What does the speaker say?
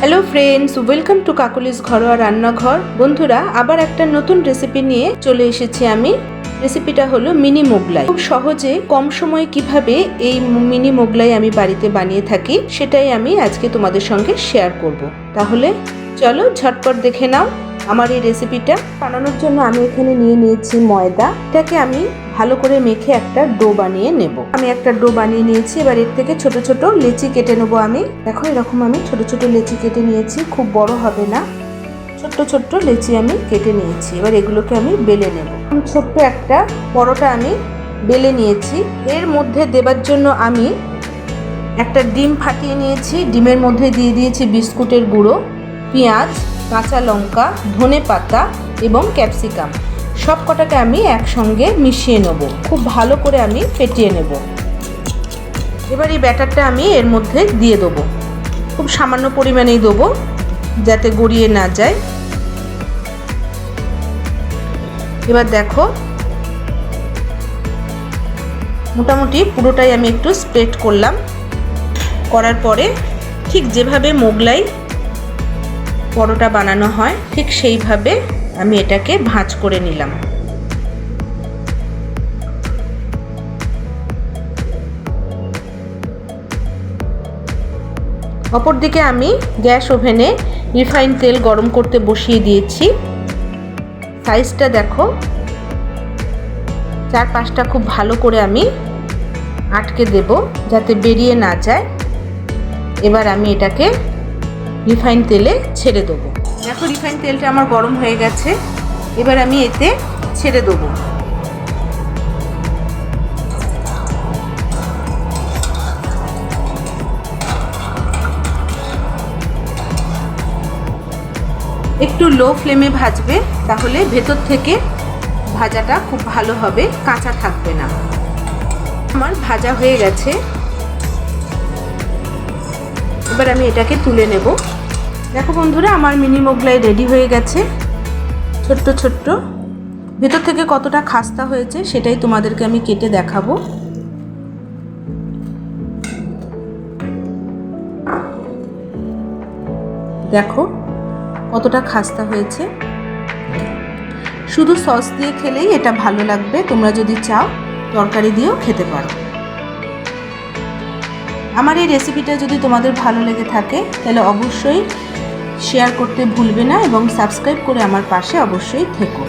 Hello friends welcome to Kakuli's ঘরোয়া রান্নাঘর। বন্ধুরা, আবার একটা নতুন রেসিপি নিয়ে চলে এসেছি আমি। রেসিপিটা হলো মিনি মোগলাই খুব সহজে, কম সময়ে কীভাবে এই মিনি মোগলাই আমি বাড়িতে বানিয়ে থাকি, সেটাই আমি আজকে তোমাদের সঙ্গে শেয়ার করব। তাহলে চলো ঝটপট দেখে নাও আমার এই রেসিপিটা বানানোর জন্য আমি এখানে নিয়ে নিয়েছি ময়দা। এটাকে আমি ভালো করে মেখে একটা ডো বানিয়ে নেব। আমি একটা ডো বানিয়ে নিয়েছি, এবার এর থেকে ছোট ছোট লেচি কেটে নেব আমি। দেখো, এরকম আমি ছোট ছোট লেচি কেটে নিয়েছি, খুব বড় হবে না। ছোট্ট ছোট্ট লেচি আমি কেটে নিয়েছি, এবার এগুলোকে আমি বেলে নেব। ছোট্ট একটা পরোটা আমি বেলে নিয়েছি। এর মধ্যে দেবার জন্য আমি একটা ডিম ফাটিয়ে নিয়েছি। ডিমের মধ্যে দিয়ে দিয়েছি বিস্কুটের গুঁড়ো। পেঁয়াজ, কাঁচা লঙ্কা, ধনে পাতা এবং ক্যাপসিকাম। সব কটাকে আমি একসঙ্গে মিশিয়ে নেব। খুব ভালো করে আমি ফেটিয়ে নেব। এবার এই ব্যাটারটা আমি এর মধ্যে দিয়ে দেবো। খুব সামান্য পরিমাণেই দেবো, যাতে গড়িয়ে না যায়। এবার দেখো, মোটামুটি পুরোটাই আমি একটু স্প্রেড করলাম। করার পরে ঠিক যেভাবে মোগলাই পরোটা বানানো হয়, ঠিক সেইভাবে আমি এটাকে ভাঁজ করে নিলাম। অপরদিকে আমি গ্যাস ওভেনে রিফাইন তেল গরম করতে বসিয়ে দিয়েছি। সাইজটা দেখো। চার পাঁচটা খুব ভালো করে আমি আটকে দেব যাতে বেরিয়ে না যায়। এবার আমি এটাকে রিফাইন তেলে ছেড়ে দেবো। দেখো রিফাইন তেলটা আমার গরম হয়ে গেছে। এবার আমি এতে ছেড়ে দেবো। একটু লো ফ্লেমে ভাজবে, তাহলে ভেতর থেকে ভাজাটা খুব ভালো হবে, কাঁচা থাকবে না। আমার ভাজা হয়ে গেছে। এবার আমি এটাকে তুলে নেব। দেখো বন্ধুরা, আমার মিনি মোগলাই রেডি হয়ে গেছে। ছোট্ট ছোট্ট। ভেতর থেকে কতটা খাস্তা হয়েছে সেটাই তোমাদেরকে আমি কেটে দেখাবো। দেখো কতটা খাস্তা হয়েছে। শুধু সস দিয়ে খেলেই এটা ভালো লাগবে। তোমরা যদি চাও তরকারি দিয়েও খেতে পারো। আমার এই রেসিপিটা যদি তোমাদের ভালো লেগে থাকে, তাহলে অবশ্যই শেয়ার করতে ভুলবে না এবং সাবস্ক্রাইব করে আমার পাশে অবশ্যই থেকো।